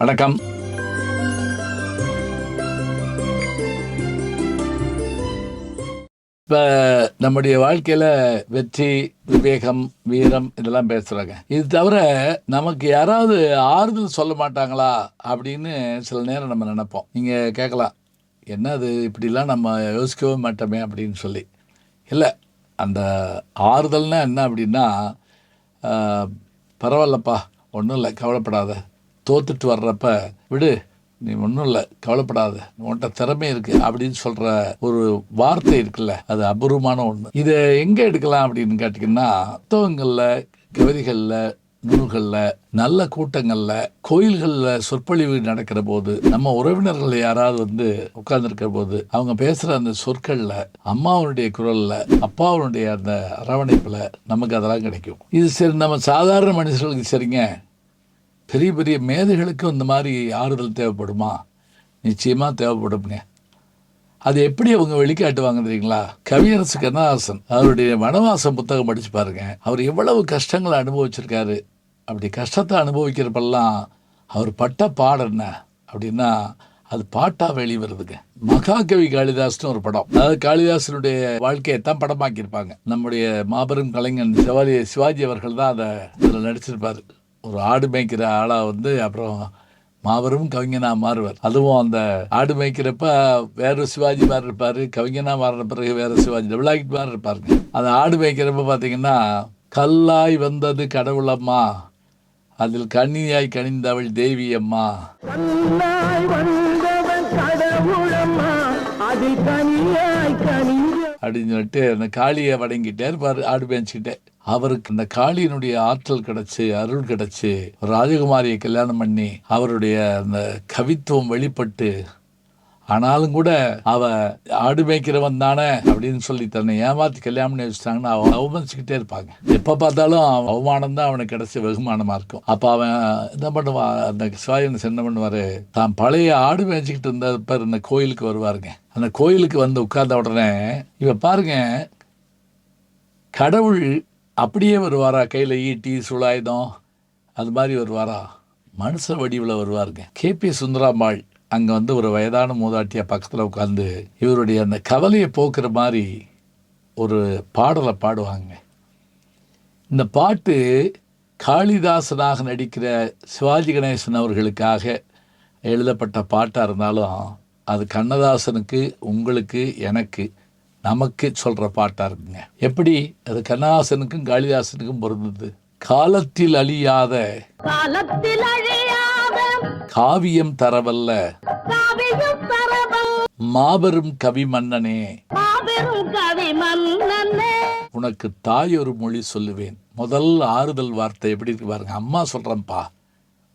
வணக்கம். இப்போ நம்முடைய வாழ்க்கையில் வெற்றி விவேகம் வீரம் இதெல்லாம் பேசுகிறாங்க இது தவிர நமக்கு யாராவது ஆறுதல் சொல்ல மாட்டாங்களா அப்படின்னு சில நேரம் நம்ம நினைப்போம். நீங்கள் கேட்கலாம் என்ன அது இப்படிலாம் நம்ம யோசிக்கவே மாட்டோமே அப்படின்னு சொல்லி. இல்லை அந்த ஆறுதல்னா என்ன அப்படின்னா பரவாயில்லப்பா ஒன்றும் இல்லை கவலைப்படாத. தோத்துட்டு வர்றப்ப விடு நீ ஒன்றும் இல்லை கவலைப்படாத உன்கிட்ட திறமை இருக்கு அப்படின்னு சொல்கிற ஒரு வார்த்தை இருக்குல்ல அது அபூர்வமான ஒன்று இதை எங்கே எடுக்கலாம் அப்படின்னு கேட்டிங்கன்னா புத்தகங்களில் கவிதைகளில் நூல்களில் நல்ல கூட்டங்களில் கோயில்களில் சொற்பொழிவு நடக்கிற போது நம்ம உறவினர்கள் யாராவது வந்து உட்கார்ந்துருக்கிற போது அவங்க பேசுகிற அந்த சொற்களில் அம்மாவனுடைய குரலில் அப்பாவனுடைய அந்த அரவணைப்பில் நமக்கு அதெல்லாம் கிடைக்கும். இது சரி நம்ம சாதாரண மனுஷர்களுக்கு சரிங்க பெரிய பெரிய மேதைகளுக்கும் இந்த மாதிரி ஆறுதல் தேவைப்படுமா? நிச்சயமாக தேவைப்படும்ங்க அது எப்படி அவங்க வெளிக்காட்டுவாங்க தெரியுங்களா? கவியரசு கண்ணதாசன் அவருடைய வனவாசம் புத்தகம் படித்து பாருங்க. அவர் எவ்வளவு கஷ்டங்களை அனுபவிச்சிருக்காரு. அப்படி கஷ்டத்தை அனுபவிக்கிறப்பெல்லாம் அவர் பட்ட பாடம் என்ன? அப்படின்னா அது பாட்டாக வெளிவருதுங்க. மகாகவி காளிதாஸ்னு ஒரு படம். அதாவது காளிதாசனுடைய வாழ்க்கையை தான் படமாக்கியிருப்பாங்க. நம்முடைய மாபெரும் கலைஞன் சிவாஜி சிவாஜி அவர்கள் தான் அதை இதில் நடிச்சிருப்பாரு. ஒரு ஆடு மேய்க்கிற ஆளாக வந்து அப்புறம் மாபெரும் கவிஞனா மாறுவார். அதுவும் அந்த ஆடு மேய்க்கிறப்ப வேற சிவாஜி மாதிரி இருப்பாரு. கவிஞனா மாறின பிறகு வேற சிவாஜி டபுளாகிட் மாதிரி இருப்பாருங்க அந்த ஆடு மேய்க்கிறப்ப பார்த்தீங்கன்னா கல்லாய் வந்தது கடவுளம்மா அதில் கண்ணியாய் கனிந்தவள் தேவி அம்மா அப்படின்னு சொல்லிட்டு அந்த காளியை வணங்கிட்டே இருப்பார் ஆடு மேய்ச்சிக்கிட்டே. அவருக்கு இந்த காளியினுடைய ஆற்றல் கிடைச்சு அருள் கிடைச்சு ராஜகுமாரியை கல்யாணம் பண்ணி அவருடைய அந்த கவித்துவம் வெளிப்பட்டு ஆனாலும் கூட அவ ஆடு மேய்க்கிறவன் தானே அப்படின்னு சொல்லி தன்னை ஏமாத்தி கல்யாணம் பண்ணி வச்சுட்டாங்கன்னா அவன் அவமதிச்சுக்கிட்டே இருப்பாங்க. எப்ப பார்த்தாலும் அவன் அவமானம் தான் அவனுக்கு கிடைச்ச வெகுமானமா இருக்கும். அப்ப அவன் என்ன பண்ணுவான்? அந்த சிவாயன் என்ன பண்ணுவாரு? தான் பழைய ஆடு மேய்ச்சிக்கிட்டு இருந்தப்ப இந்த கோயிலுக்கு வருவாருங்க. அந்த கோயிலுக்கு வந்து உட்கார்ந்த உடனே இவ பாருங்க கடவுள் அப்படியே வருவாரா? கையில் ஈட்டி சுழாயுதம் அது மாதிரி வருவாரா? மனுஷ வடிவில் வருவாருங்க. கேபி சுந்தராம்பாள் அங்கே வந்து ஒரு வயதான மூதாட்டியாக பக்கத்தில் உட்காந்து இவருடைய அந்த கவலையை போக்குற மாதிரி ஒரு பாடலை பாடுவாங்க. இந்த பாட்டு காளிதாசனாக நடிக்கிற சிவாஜி கணேசன் அவர்களுக்காக எழுதப்பட்ட பாட்டாக இருந்தாலும் அது கண்ணதாசனுக்கு உங்களுக்கு எனக்கு நமக்கு சொல்கிற பாட்டாக இருக்குங்க. எப்படி? அது கண்ணதாசனுக்கும் காளிதாசனுக்கும் பொருந்தது. காலத்தில் அழியாத காலத்தில் அழியாத காவியம் தரவல்ல மாபெரும் கவி மன்னனே. மாபெரும் கவி மன்னனே. உனக்கு தாய் ஒரு மொழி சொல்லுவேன். முதல் ஆறுதல் வார்த்தை எப்படி இருக்கு பாருங்க. அம்மா சொல்கிறேன்ப்பா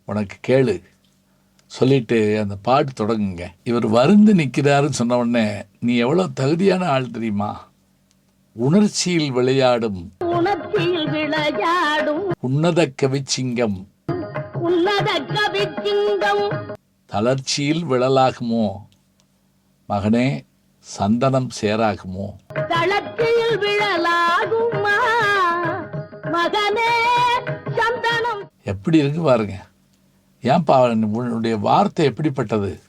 உனக்கு கேளு. சொல்லிட்டு அந்த பாட்டு தொடங்குங்க. இவர் வருந்து நிற்கிறாருன்னு சொன்ன உடனே நீ எவ்வளோ தகுதியான ஆள் தெரியுமா? உணர்ச்சியில் விளையாடும். உணர்ச்சியில் விளையாடும். உன்னத கவிச்சிங்கம். உன்னத கவி சிங்கம் தளர்ச்சியில் விழலாகுமோ? மகனே சந்தனம் சேராகுமோ? தளர்ச்சியில் விழலாகுமா? மகனே சந்தனம். எப்படி இருக்கு பாருங்க. ஏன்பா உன்னுடைய வார்த்தை எப்படிப்பட்டது?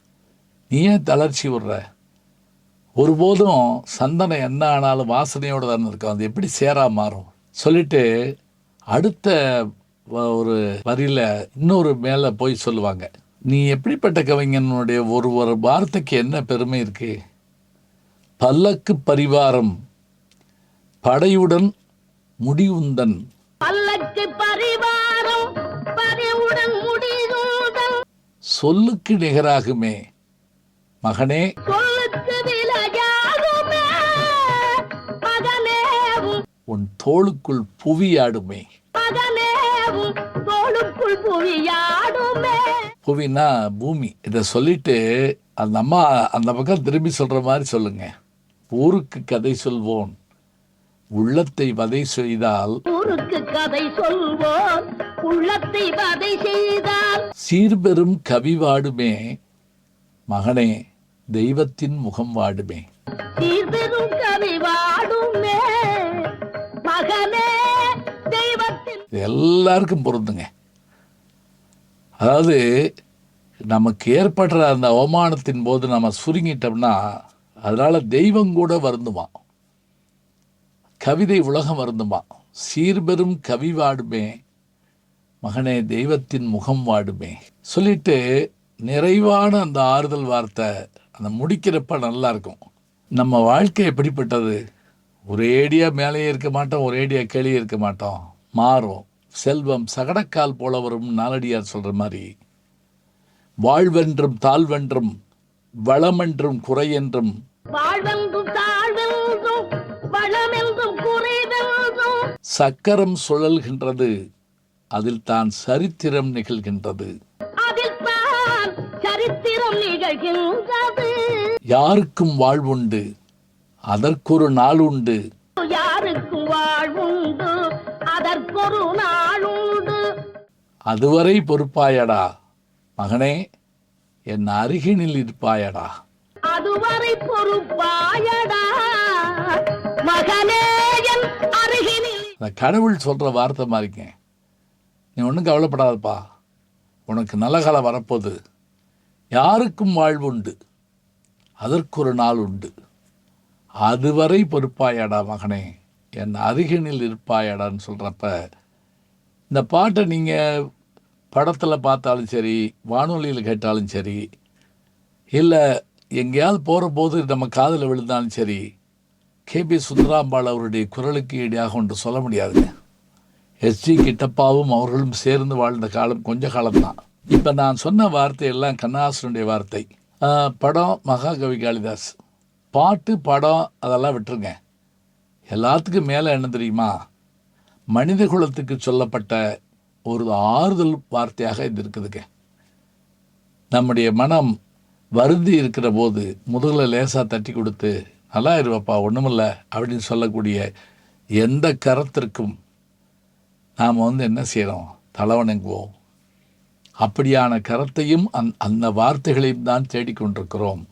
நீ ஏன் தளர்ச்சி விடுற? ஒருபோதும் சந்தனம் என்ன ஆனாலும் வாசனையோடு தானே இருக்கும் அது எப்படி சேரா மாறும்? சொல்லிட்டு அடுத்த வ- ஒரு வரியில இன்னொரு மேலே போய் சொல்லுவாங்க. நீ எப்படிப்பட்ட கவிஞனுடைய ஒரு ஒரு வார்த்தைக்கு என்ன பெருமை இருக்கு? பல்லக்கு பரிவாரம் படையுடன் முடிவுந்தன். பல்லக்கு பரிவாரம் சொல்லுக்கு நிகராகுமே. மகனே. உன் தோளுக்குள் புவியாடுமே. புவினா பூமி. இதை சொல்லிட்டு அந்த அம்மா அந்த பக்கம் திரும்பி சொல்ற மாதிரி சொல்லுங்க. ஊருக்கு கதை சொல்வோன் உள்ளத்தை வதை செய்தால் ஊருக்கு கதை சொல்வோம். உள்ளத்தை வதை செய்தால் சீர்பெரும் கவி வாடுமே மகனே தெய்வத்தின் முகம் வாடுமே. சீர்பெரும் கவி வாடுமே மகனே தெய்வத்தின் எல்லாருக்கும் பொருந்துங்க. அதாவது நமக்கு ஏற்படுற அந்த அவமானத்தின் போது நம்ம சுருங்கிட்டோம்னா அதனால தெய்வம் கூட வருந்துமா? கவிதை உலகம் வருந்துமா? சீர்பெரும் கவி வாடுமே மகனே தெய்வத்தின் முகம் வாடுமே. சொல்லிட்டு நிறைவான அந்த ஆறுதல் வார்த்தை அந்த முடிக்கிறப்ப நல்லா இருக்கும் நம்ம வாழ்க்கை எப்படிப்பட்டது? ஒரேடியா மேலேயே இருக்க மாட்டோம் ஒரேடியா கீழே இருக்க மாட்டோம். மாறும். செல்வம் சகடக்கால் போல வரும் நாலடியார் சொல்ற மாதிரி. வாழ்வென்றும் தாழ்வென்றும் வளமென்றும் குறையென்றும். சக்கரம் சுழல்கின்றது. அதில் தான் சரித்திரம் நிகழ்கின்றது. அதில் தான் சரித்திரம் நிகழ்கின்றது. யாருக்கும் வாழ்வுண்டு? அதற்கொரு நாள் உண்டு யாருக்கும் வாழ்வுண்டு? அதற்கொரு நாளுண்டு. அதுவரை பொறுப்பாயடா. மகனே என் அருகினில் இருப்பாயடா. அதுவரை பொறுப்பாயடா. மகனே என் அருகினில். கடவுள் சொல்கிற வார்த்தை மாதிரிங்க நீ ஒன்றும் கவலைப்படாதப்பா. உனக்கு நல்ல காலம் வரப்போகுது. யாருக்கும் வாழ்வுண்டு. ஒரு நாள் உண்டு அதுவரை பொறுப்பாயாடா மகனே. என் அருகினில் இருப்பாயாடான்னு சொல்கிறப்ப இந்த பாட்டை நீங்கள் படத்தில் பார்த்தாலும் சரி வானொலியில் கேட்டாலும் சரி இல்லை எங்கேயாவது போகிற போது நம்ம காதில் விழுந்தாலும் சரி கேபி சுந்தராம்பாள் அவருடைய குரலுக்கு ஈடாக ஒன்று சொல்ல முடியாதுங்க. எஸ்ஜி கிட்டப்பாவும் அவர்களும் சேர்ந்து வாழ்ந்த காலம் கொஞ்ச காலம்தான். இப்போ நான் சொன்ன வார்த்தை எல்லாம் கண்ணாசனுடைய வார்த்தை. படம் மகாகவி காளிதாஸ். பாட்டு படம் அதெல்லாம் விட்டுருங்க. எல்லாத்துக்கும் மேலே என்ன தெரியுமா? மனித குலத்துக்கு சொல்லப்பட்ட ஒரு ஆறுதல் வார்த்தையாக இது இருக்குதுங்க. நம்முடைய மனம் வருந்தி இருக்கிற போது முதுகில் லேசாக தட்டி கொடுத்து நல்லா இருவப்பா ஒன்றுமில்ல அப்படின்னு சொல்லக்கூடிய எந்த கரத்திற்கும் நாம் வந்து என்ன செய்கிறோம் தலைவணங்குவோம் அப்படியான கரத்தையும் அந் அந்த வார்த்தைகளையும் தான் தேடிக்கொண்டிருக்கிறோம்.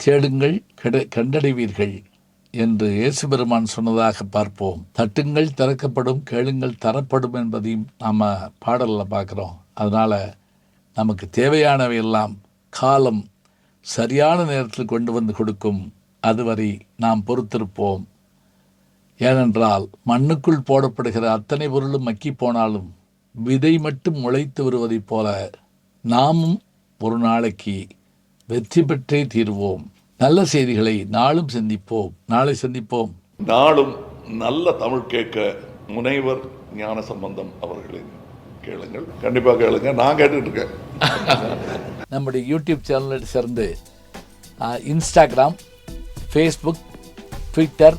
தேடுங்கள் கெட கண்டடைவீர்கள் என்று இயேசு பெருமான் சொன்னதாக பார்ப்போம். தட்டுங்கள் திறக்கப்படும் கேளுங்கள் தரப்படும் என்பதையும் நாம் பாடலில் பார்க்குறோம். அதனால் நமக்கு தேவையானவையெல்லாம் காலம் சரியான நேரத்தில் கொண்டு வந்து கொடுக்கும். அதுவரை நாம் பொறுத்திருப்போம். ஏனென்றால் மண்ணுக்குள் போடப்படுகிற அத்தனை பொருளும் மக்கி போனாலும் விதை மட்டும் முளைத்து வருவதைப் போல நாமும் ஒரு நாளைக்கு வெற்றி பெற்றே தீருவோம். நல்ல செய்திகளை நாளும் சந்திப்போம். நாளை சந்திப்போம். நாளும் நல்ல தமிழ் கேட்க முனைவர் ஞான சம்பந்தம் அவர்களின் கேளுங்கள். கண்டிப்பாக கேளுங்க. நான் கேட்டுட்டு இருக்கேன் நம்முடைய யூடியூப் சேனலில் சேர்ந்து Instagram Facebook Twitter